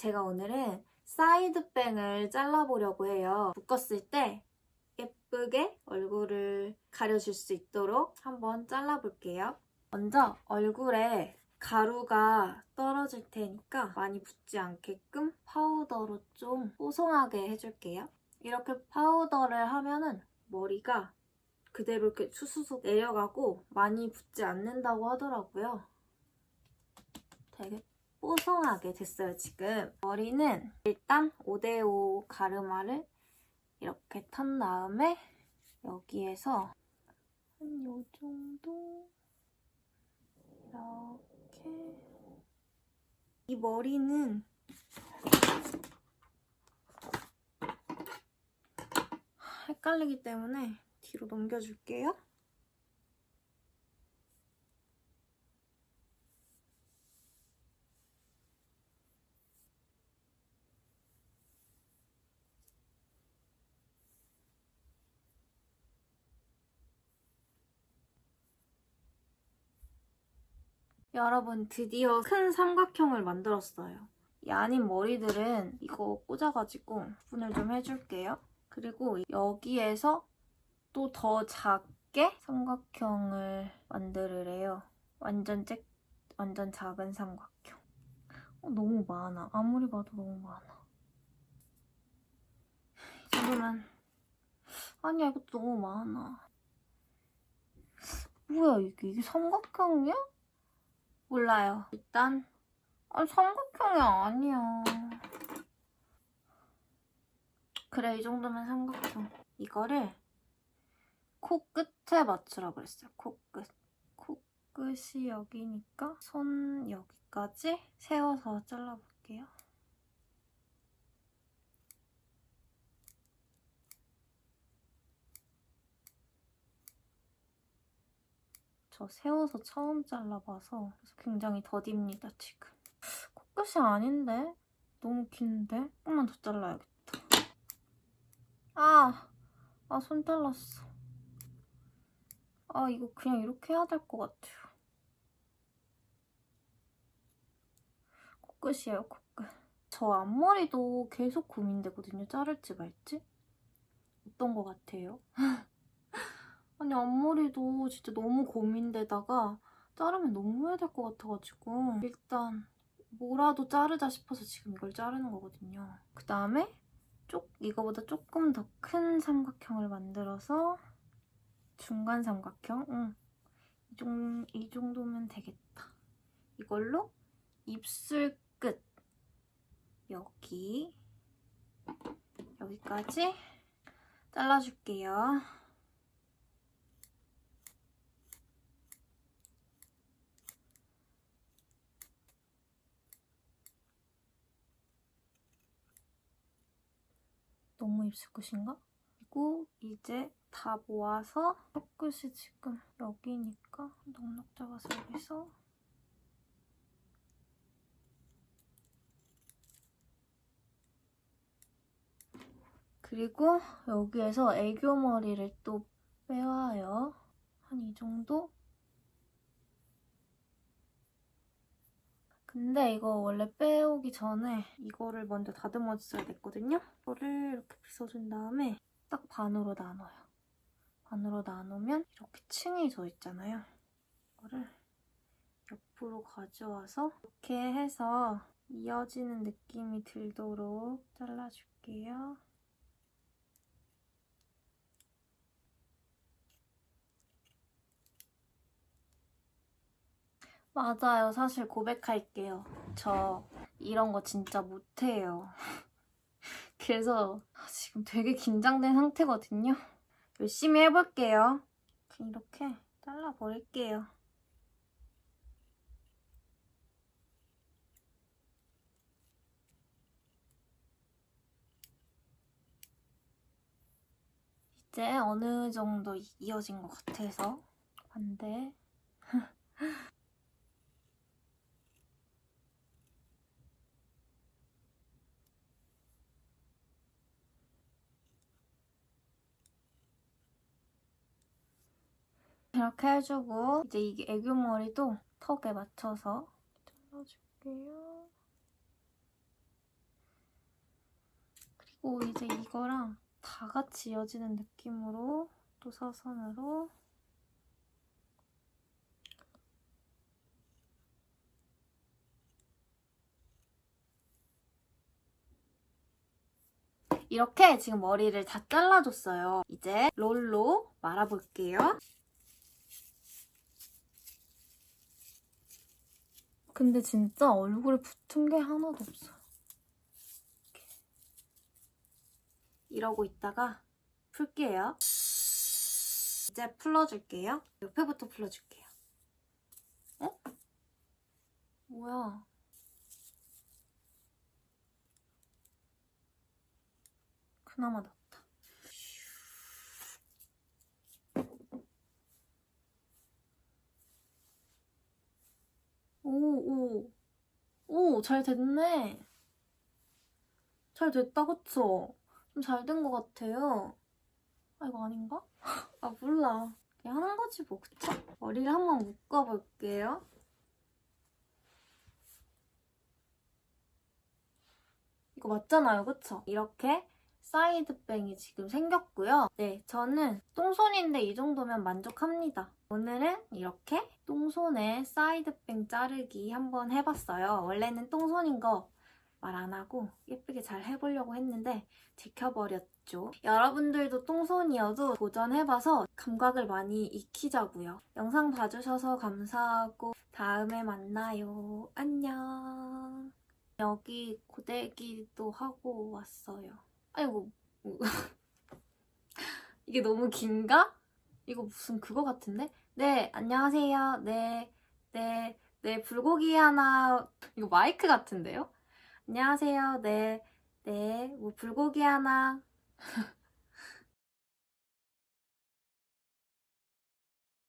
제가 오늘은 사이드뱅을 잘라보려고 해요. 묶었을 때 예쁘게 얼굴을 가려줄 수 있도록 한번 잘라볼게요. 먼저 얼굴에 가루가 떨어질 테니까 많이 붙지 않게끔 파우더로 좀 뽀송하게 해줄게요. 이렇게 파우더를 하면은 머리가 그대로 이렇게 수수수 내려가고 많이 붙지 않는다고 하더라고요. 되게 뽀송하게 됐어요, 지금. 머리는 일단 5대5 가르마를 이렇게 턴 다음에 여기에서 한 요 정도 이렇게 이 머리는 헷갈리기 때문에 뒤로 넘겨줄게요. 여러분 드디어 큰 삼각형을 만들었어요. 이 아닌 머리들은 이거 꽂아가지고 분을 좀 해줄게요. 그리고 여기에서 또 더 작게 삼각형을 만들으래요. 완전 잭, 완전 작은 삼각형. 어, 너무 많아. 아무리 봐도 너무 많아. 이 정도면 아니야 이것도 너무 많아. 뭐야 이게 이게 삼각형이야? 몰라요. 일단 아 삼각형이 아니야. 그래 이 정도면 삼각형. 이거를 코 끝에 맞추라 그랬어요. 코 끝. 코 끝이 여기니까 손 여기까지 세워서 잘라볼게요. 저 세워서 처음 잘라봐서 굉장히 더딥니다 지금. 코끝이 아닌데? 너무 긴데? 조금만 더 잘라야겠다. 아! 아, 손 잘랐어. 아, 이거 그냥 이렇게 해야 될 것 같아요. 코끝이에요, 코끝. 저 앞머리도 계속 고민되거든요. 자를지 말지. 어떤 것 같아요? 아니, 앞머리도 진짜 너무 고민되다가 자르면 너무 후회될 것 같아가지고 일단 뭐라도 자르자 싶어서 지금 이걸 자르는 거거든요. 그 다음에 쪽 이거보다 조금 더 큰 삼각형을 만들어서 중간 삼각형? 응. 이, 정, 이 정도면 되겠다. 이걸로 입술 끝 여기 여기까지 잘라줄게요. 너무 입술 끝인가? 그리고 이제 다 모아서 코끝이 지금 여기니까 넉넉 잡아서 여기서 그리고 여기에서 애교 머리를 또 빼와요. 한 이 정도? 근데 이거 원래 빼오기 전에 이거를 먼저 다듬어줘야 됐거든요? 이거를 이렇게 빗어준 다음에 딱 반으로 나눠요. 반으로 나누면 이렇게 층이 져 있잖아요. 이거를 옆으로 가져와서 이렇게 해서 이어지는 느낌이 들도록 잘라줄게요. 맞아요. 사실 고백할게요. 저 이런 거 진짜 못해요. 그래서 지금 되게 긴장된 상태거든요. 열심히 해볼게요. 이렇게 잘라버릴게요. 이제 어느 정도 이어진 것 같아서 반대 이렇게 해주고 이제 이게 애교머리도 턱에 맞춰서 잘라줄게요. 그리고 이제 이거랑 다 같이 이어지는 느낌으로 또 사선으로 이렇게 지금 머리를 다 잘라줬어요. 이제 롤로 말아볼게요. 근데 진짜 얼굴에 붙은 게 하나도 없어. 이렇게. 이러고 있다가 풀게요. 이제 풀어줄게요. 옆에부터 풀어줄게요. 어? 뭐야? 그나마 낫다. 오, 오. 오, 잘 됐네. 잘 됐다, 그쵸? 좀 잘 된 것 같아요. 아, 이거 아닌가? 아, 몰라. 그냥 하는 거지, 뭐, 그쵸? 머리를 한번 묶어볼게요. 이거 맞잖아요, 그쵸? 이렇게 사이드뱅이 지금 생겼고요. 네, 저는 똥손인데 이 정도면 만족합니다. 오늘은 이렇게 똥손에 사이드뱅 자르기 한번 해봤어요. 원래는 똥손인 거 말 안 하고 예쁘게 잘 해보려고 했는데 지켜버렸죠. 여러분들도 똥손이어도 도전해봐서 감각을 많이 익히자고요. 영상 봐주셔서 감사하고 다음에 만나요. 안녕. 여기 고데기도 하고 왔어요. 아이고, 이게 너무 긴가? 이거 무슨 그거 같은데? 네, 안녕하세요. 네, 네, 네, 불고기 하나. 이거 마이크 같은데요? 안녕하세요. 네, 네, 뭐 불고기 하나.